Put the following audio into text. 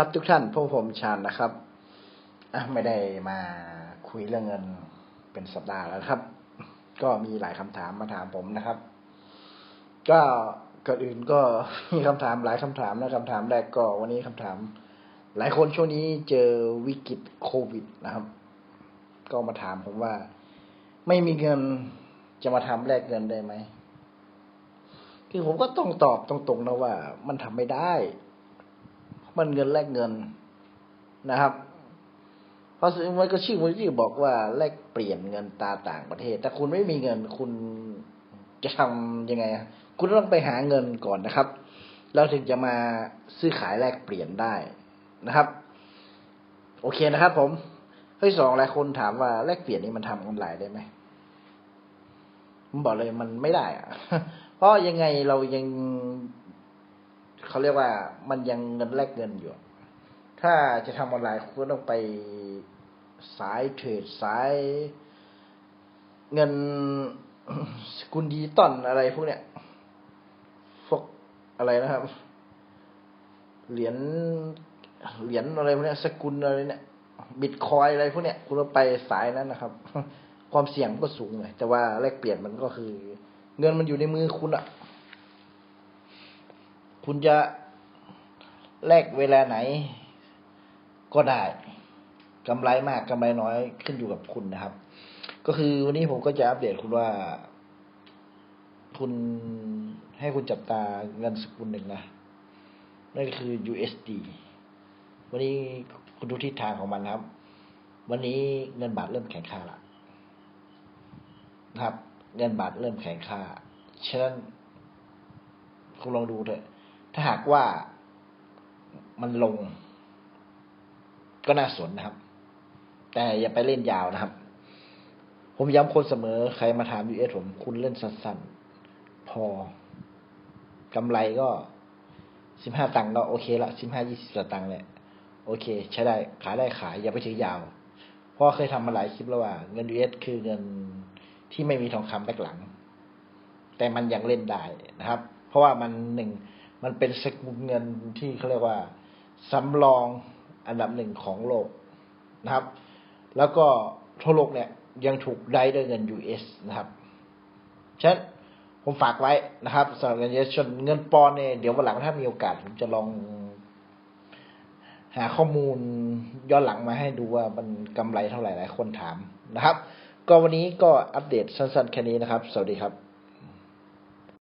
ครับทุกท่านพวกผมชาญนะครับอไม่ได้มาคุยเรื่องเงินเป็นสัปดาห์แล้วครับ ก็มีหลายคำถามมาถามผมนะครับ ก็ก่อนอื่นก็มีคำถามหลายคำถามนะคำถามแรกก็วันนี้คำถาม หลายคนช่วงนี้เจอวิกฤตโควิดนะครับ ก็มาถามผมว่า ไม่มีเงินจะมาทำแลกเงินได้ไหมคือผมก็ต้องตอบตรงๆนะว่า มันทำไม่ได้ มันเงินแลกเงินนะครับ เพราะมันก็ชื่อมันชื่อบอกว่าแลกเปลี่ยนเงินตาต่างประเทศ ถ้าคุณไม่มีเงินคุณจะทำยังไง คุณต้องไปหาเงินก่อนนะครับ แล้วถึงจะมาซื้อขายแลกเปลี่ยนได้นะครับ โอเคนะครับ ผมข้อที่สองหลายคนถามว่าแลกเปลี่ยนนี่มันทำออนไลน์ได้ไหมผมบอกเลยมันไม่ได้อะเพราะยังไงเรายัง เขาเรียกว่ามันยังเงินแลกเงินอยู่ ถ้าจะทำออนไลน์คุณต้องไปสายเทรดสายเงินสกุลดิจิตอลอะไรพวกเนี้ยพวกอะไรนะครับ เหรียญเหรียญอะไรพวกเนี้ย สกุลอะไรเนี่ยบิตคอยอะไรพวกเนี้ยคุณต้องไปสายนั้นนะครับ ความเสี่ยงมันก็สูงเลยแต่ว่าแลกเปลี่ยนมันก็คือ เงินมันอยู่ในมือคุณอะ คุณจะแลกเวลาไหนก็ได้กำไรมากกำไรน้อยขึ้นอยู่กับคุณนะครับ ก็คือวันนี้ผมก็จะอัปเดตคุณว่า คุณให้คุณจับตาเงินสกุลหนึ่งนะนั่นก็คือ USD วันนี้คุณดูทิศทางของมันครับ วันนี้เงินบาทเริ่มแข็งค่าละนะครับ เงินบาทเริ่มแข็งค่า ฉะนั้นคุณลองดูเถอะ ถ้าหากว่ามันลง ก็น่าสนนะครับ แต่อย่าไปเล่นยาวนะครับ ผมย้ำคนเสมอใครมาถาม US ผมคุณเล่นสั้นๆ พอกำไรก็สิบห้าตังค์ก็โอเคละสิบห้ายี่สิบตังค์เนี่ยโอเค ใช้ได้ขายได้ขาย อย่าไปถือยาวเพราะเคยทำมาหลายคลิปแล้วว่า เงิน US คือเงินที่ไม่มีทองคำแบกหลัง แต่มันยังเล่นได้นะครับ เพราะว่ามันหนึ่ง มันเป็นสกุลเงินที่เขาเรียกว่าสำรองอันดับหนึ่งของโลกนะครับ แล้วก็ทั่วโลกเนี่ยยังถูกได้ด้วยเงิน US นะครับฉะนั้นผมฝากไว้นะครับสำหรับเงิน US ส่วนเงินปอนเนี่ยเดี๋ยววันหลังถ้ามีโอกาสผมจะลอง หาข้อมูลย้อนหลังมาให้ดูว่ามันกำไรเท่าไหร่หลายคนถามนะครับ ก็วันนี้ก็อัปเดตสั้นๆแค่นี้นะครับ สวัสดีครับ